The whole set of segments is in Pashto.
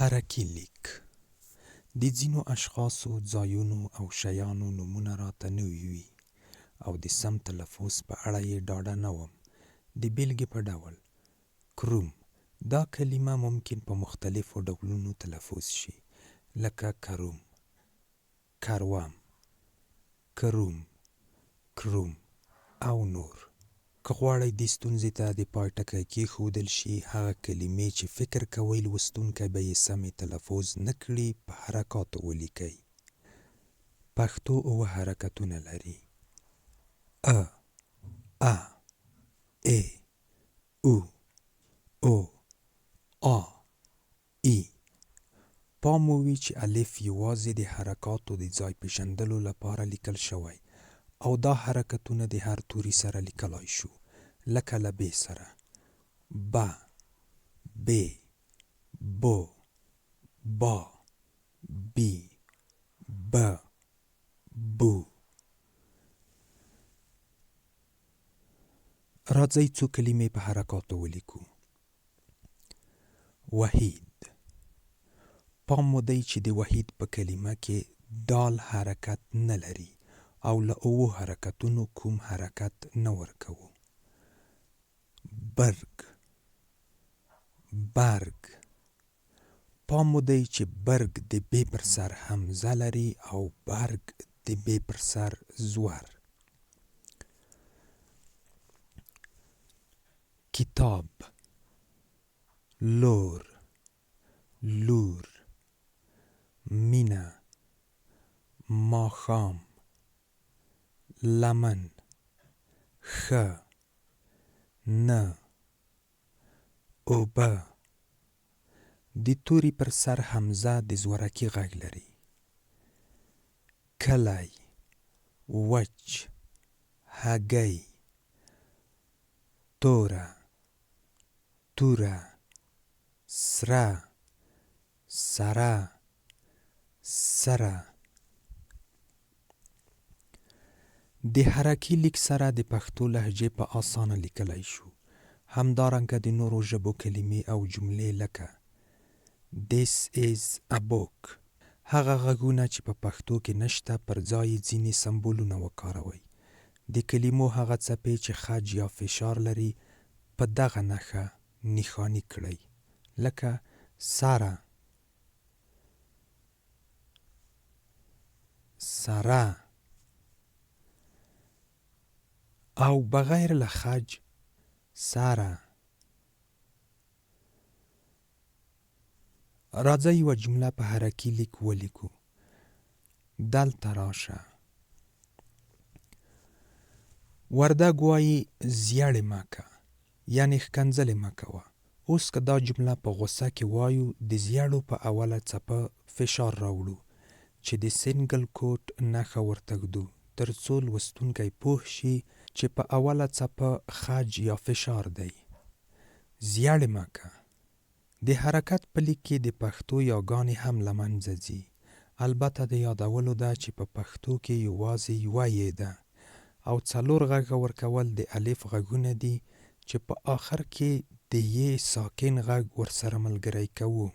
حرکي لیک د ځینو اشخاصو، ځایونو او شیانو نومونه راته نوي وي او د سم تلفظ په اړه یې ډاډه نه وم. د بېلګې په ډول کروم دا کلمه ممکن په مختلفو ډولونو تلفظ شي لکه کروم، کروم، کروم، کروم او نور. که غواړئ دې ستونزې ته د پای ټکی کېښودل شي، هغه کلمې چې فکر کوئ لوستونکی به یې سمې تلفظ نه کړي په حرکاتو ولیکئ. پښتو اووه حرکتونه لري: ا، ا، ای، او، او، آ، ای. پام مو وي چې الف یوازې د حرکاتو د ځای پېژندلو لپاره لیکل شوی او دا حرکتونه د هر توري سره لیکلای شو لکه له ب سره. ب ب ب با بی ب بو. راځئ څو کلمې په حرکاتو ولیکو. وحید. پام مو دی چې د وحید په کلمه کې دال حرکت نه لري او له اوو حرکتونو کوم حرکت نه ورکوو. برګ برګ پام مو دی چې برګ د ب پر سر همزه لري او برګ د ب پر سر زور. کتاب. لور. لور. مینه. ماښام لمن ښه نه اوبه د توري پر سر حمزه د زورکي غږ لري. کلی وچ هګۍ توره توره سره سره سره د حرکي لیک سره د پښتو لهجې په اسانه لیکلی شو. همدارنګه د نورو ژبو کلمې او جملې لکه This is a book. هغه غږونه چې په پښتو کې نشته پر ځای ځینې سمبولونه وکاروئ. د کلمو هغه څپې چې خج یا فشار لري په دغه نښه نښاني کړئ. لکه سره سره او بغیر له خج سره راځئ یوه جمله په حرکي لیک ولیکو. دلته راشه. وردګ وایي زیړې مه که یعنې ښکنځلې مه کوه. اوس که دا جمله په غوسه کې وایو د زیړو په اوله څپه فشار راوړو چې د سینګل کوټ نښه ورته ږدو تر څو لوستونکی پوه شي چې په اوله څپه خج یا فشار دی. زیړې مه که د حرکت په لیک کې د پښتو یاګانې هم له منځه ځي. البته د یادولو ده چې په پښتو کې یوازې یوه یې ده. او څلور غږه ورکول د الف غږونه دي چې په آخر کې د یې ساکن غږ ورسره ملګری کوو.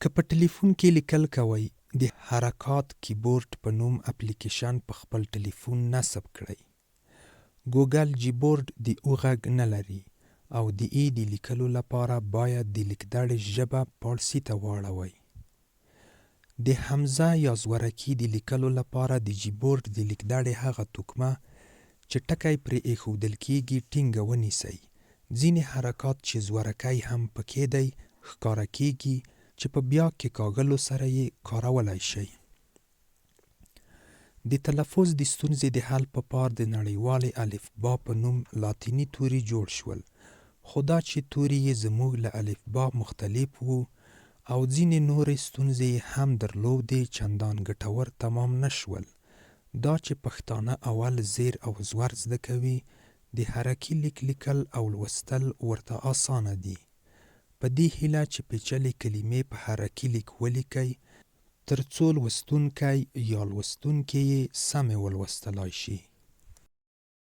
که په ټلیفون کې لیکل کوئ د حرکات کیبورډ په نوم اپلیکیشن په خپل ټلیفون نصب کړئ. ګوګل جیبورډ د او غږ نه لري او د ای د لیکلو لپاره باید د لیکدړې ژبه پارسي ته واړوئ. د حمزه یا زورکي د لیکلو لپاره د جیبورډ د لیکدړې هغه توکمه چې ټکی پرې ایښودل کیږي ټینګه ونیسئ. ځینې حرکات چې زورکی هم پکې دی ښکاره کیږي چې په بیا کې کاغلو سره یې کارولی شئ. د تلفظ د ستونزې د حل په پار د نړیوالې الفبا په نوم لاتیني توري جوړ شول. خو دا چې توري یې زموږ له الفبا مختلف وو او ځینې نورې ستونزې هم درلودې چندان ګټور تمام نه شول. دا چې پښتانه اول زیر او زور زده کوي د حرکي لیک لیکل او لوستل ورته اسانه دي په دې هیله چې پیچلې کلمې په حرکي لیک ولیکئ تر څو لوستونکی یا لوستونکې یې سمې ولوستلای شي